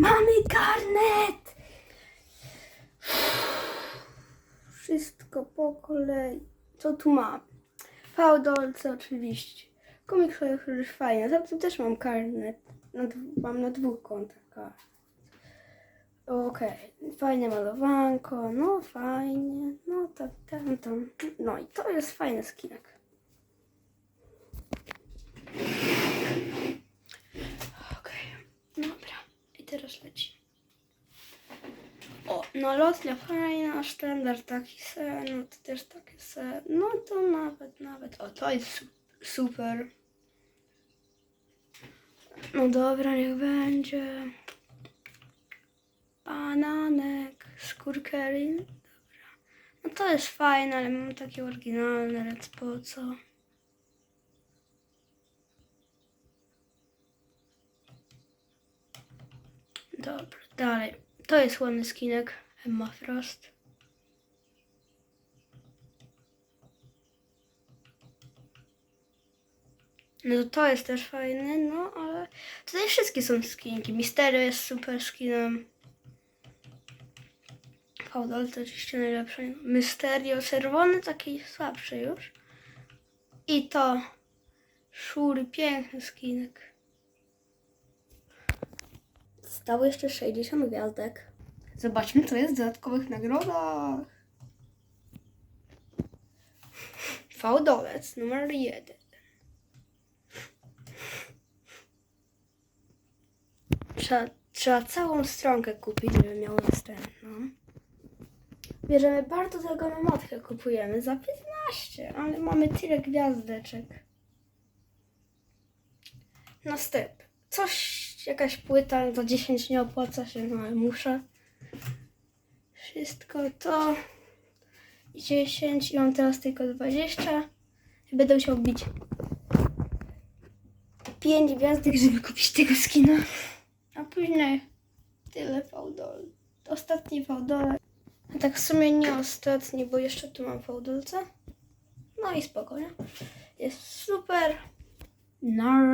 Mamy karnet! Wszystko po kolei. Co tu mam? Fałdolce oczywiście. Komiksowe już fajne. Za to też mam karnet. Na, mam na dwóch kontach karnet. Okej, fajne malowanko, no fajnie, no tak, tam, tam. No i to jest fajny skinek. Okej, dobra. I teraz leci. O, no lotnia fajna, sztandar taki se, no to też takie se. No to nawet, nawet, o to jest su- super. No dobra, niech będzie. Bananek, skurkerin, dobra. No to jest fajne, ale mam takie oryginalne, więc po co? Dobra, dalej. To jest ładny skinek. Emma Frost. No to jest też fajny, no ale tutaj wszystkie są skinki. Misterio jest super skinem. Faudal to oczywiście najlepszy. Mysterio czerwony, taki słabszy już. I to Szury, piękny skinek. Zostało jeszcze 60 gwiazdek. Zobaczmy, co jest w dodatkowych nagrodach. Fałdolec numer jeden. Trzeba, trzeba całą stronkę kupić, żeby miał następną. Bierzemy bardzo drogą motkę, kupujemy za 15, ale mamy tyle gwiazdeczek. Następ. Coś, jakaś płyta za 10 nie opłaca się, no ale muszę. Wszystko to 10 i mam teraz tylko 20. I będę musiał bić 5 gwiazdek, żeby kupić tego skina. A później tyle fałdol. Ostatni fałdol. A tak w sumie nie ostatni, bo jeszcze tu mam fałdolce. No i spokojnie. Jest super. Nara.